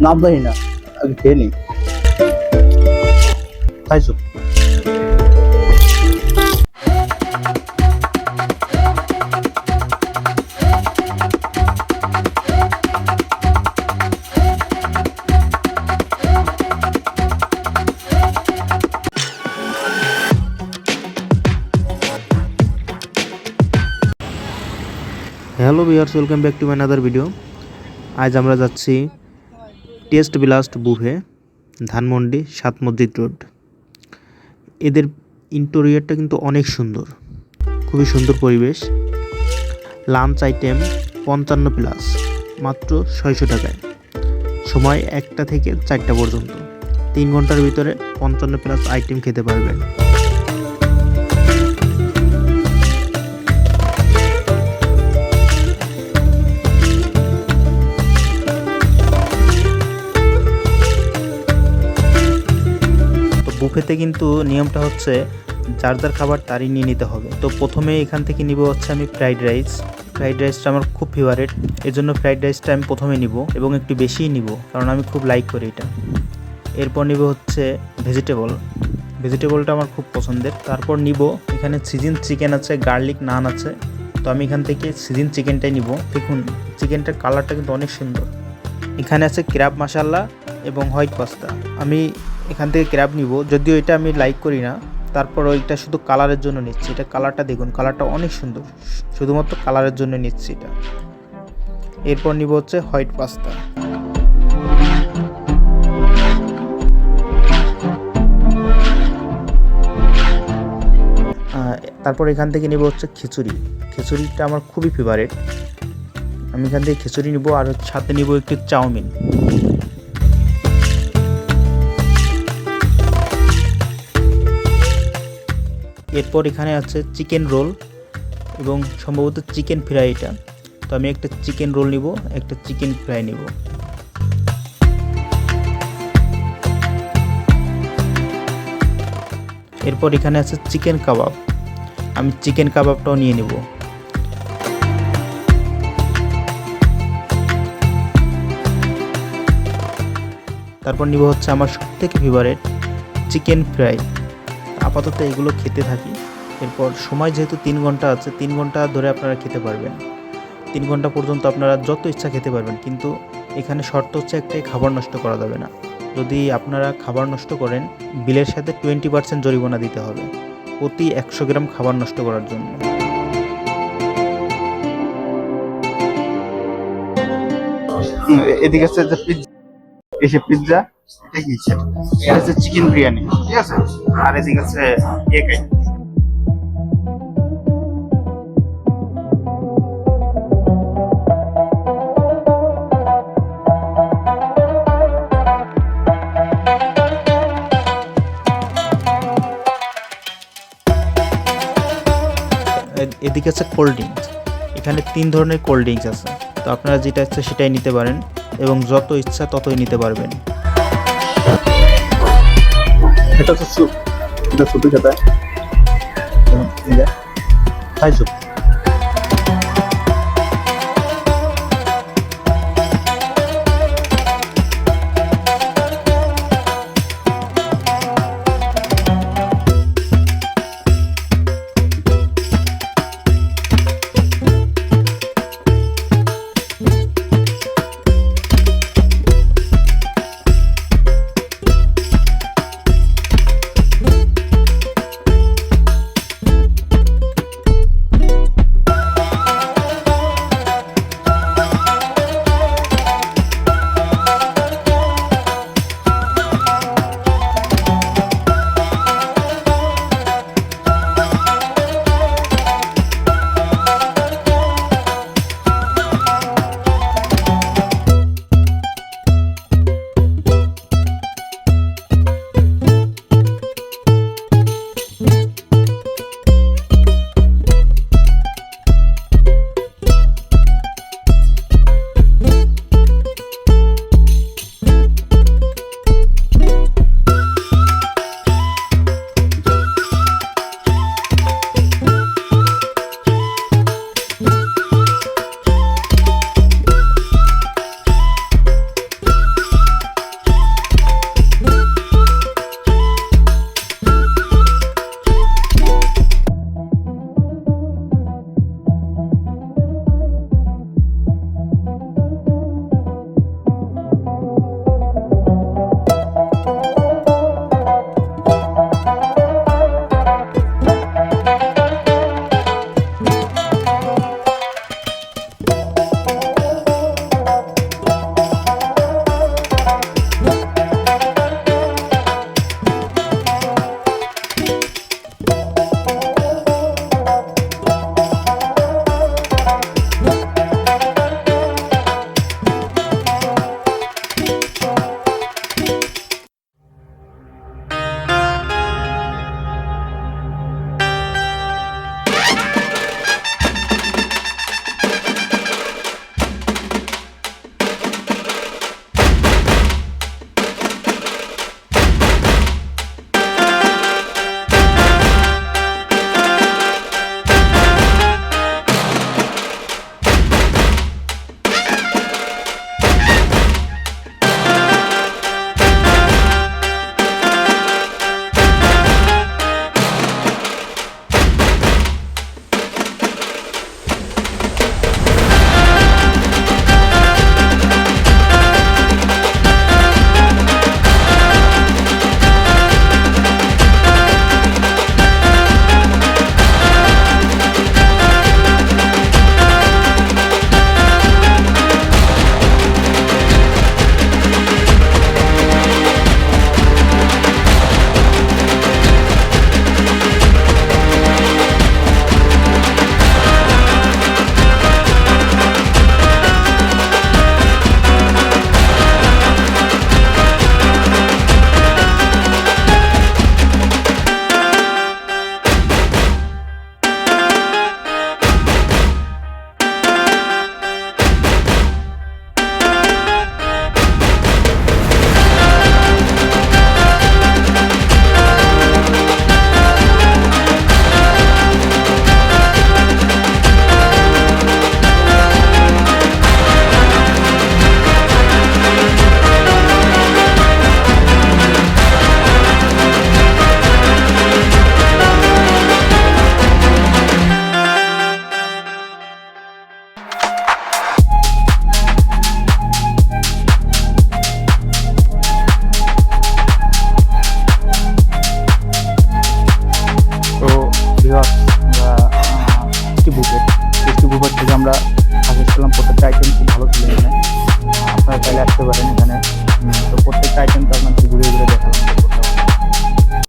নাম জানি না hello viewers welcome back to my other video আজ আমরা যাচ্ছি টেস্ট বিলাস্ট বুফে, ধানমন্ডি, সাত মসজিদ রোড। এদের ইন্টেরিয়রটা কিন্তু অনেক সুন্দর। খুবই সুন্দর পরিবেশ। লাঞ্চ আইটেম পঞ্চান্ন প্লাস, মাত্র ছয়শো টাকায়। সময় একটা থেকে চারটা পর্যন্ত। তিন ঘণ্টার ভিতরে পঞ্চান্ন প্লাস আইটেম খেতে পারবেন। বুফেতে কিন্তু নিয়মটা হচ্ছে যার যার খাবার তারই নিয়ে নিতে হবে। তো প্রথমে এখান থেকে নিব হচ্ছে আমি ফ্রাইড রাইস। ফ্রাইড রাইসটা আমার খুব ফেভারেট এর জন্য ফ্রাইড রাইসটা আমি প্রথমে নিব এবং একটু বেশিই নিব, কারণ আমি খুব লাইক করি এটা। এরপর নিব হচ্ছে ভেজিটেবল ভেজিটেবলটা আমার খুব পছন্দের। তারপর নিব এখানে সিজিন চিকেন আছে গার্লিক নান আছে। তো আমি এখান থেকে সিজিন চিকেনটাই নিব। দেখুন চিকেনটার কালারটা কিন্তু অনেক সুন্দর। এখানে আছে ক্র্যাব মশালা এবং হোয়াইট পাস্তা আমি এখান থেকে ক্র্যাব নিব। যদিও এটা আমি লাইক করি না তারপর ওইটা শুধু কালারের জন্য নিচ্ছি। এটা কালারটা দেখুন কালারটা অনেক সুন্দর। শুধুমাত্র কালারের জন্য নিচ্ছি এটা। এরপর নিব হচ্ছে হোয়াইট পাস্তা তারপর এখান থেকে নিব হচ্ছে খিচুড়ি। খিচুড়িটা আমার খুবই ফেভারেট আমি এখান থেকে খিচুড়ি নিব আর সাথে নিব একটু চাউমিন। এরপর এখানে আছে চিকেন রোল এবং সম্ভবত চিকেন ফ্রাই এটা। তো আমি একটা চিকেন রোল নিব, একটা চিকেন ফ্রাই নিব। এরপর এখানে আছে চিকেন কাবাব। আমি চিকেন কাবাবটাও নিয়ে নেব। তারপর নিব হচ্ছে আমার সব থেকে ফেভারেট চিকেন ফ্রাই। আপাতত এগুলো খেতে থাকি। এরপর সময় যেহেতু তিন ঘণ্টা আছে, তিন ঘণ্টা ধরে আপনারা খেতে পারবেন। তিন ঘণ্টা পর্যন্ত আপনারা যত ইচ্ছা খেতে পারবেন, কিন্তু এখানে শর্ত হচ্ছে একটাই, খাবার নষ্ট করা যাবে না। যদি আপনারা খাবার নষ্ট করেন, বিলের সাথে টোয়েন্টি পার্সেন্ট জরিমানা দিতে হবে, প্রতি একশো গ্রাম খাবার নষ্ট করার জন্য। এদিকে আছে পিৎজা এসে পিৎজা। এটা হচ্ছে চিকেন বিরিয়ানি ঠিক আছে? আর এদিকে কেক এদিকে আছে কোল্ড ড্রিঙ্কস এখানে তিন ধরনের কোল্ড ড্রিঙ্কস আছে। তো আপনারা যেটা ইচ্ছা সেটাই নিতে পারেন এবং যত ইচ্ছা ততই নিতে পারবেন। এটা হচ্ছে স্যুপ এটা স্যুপের সাথে খাই স্যুপ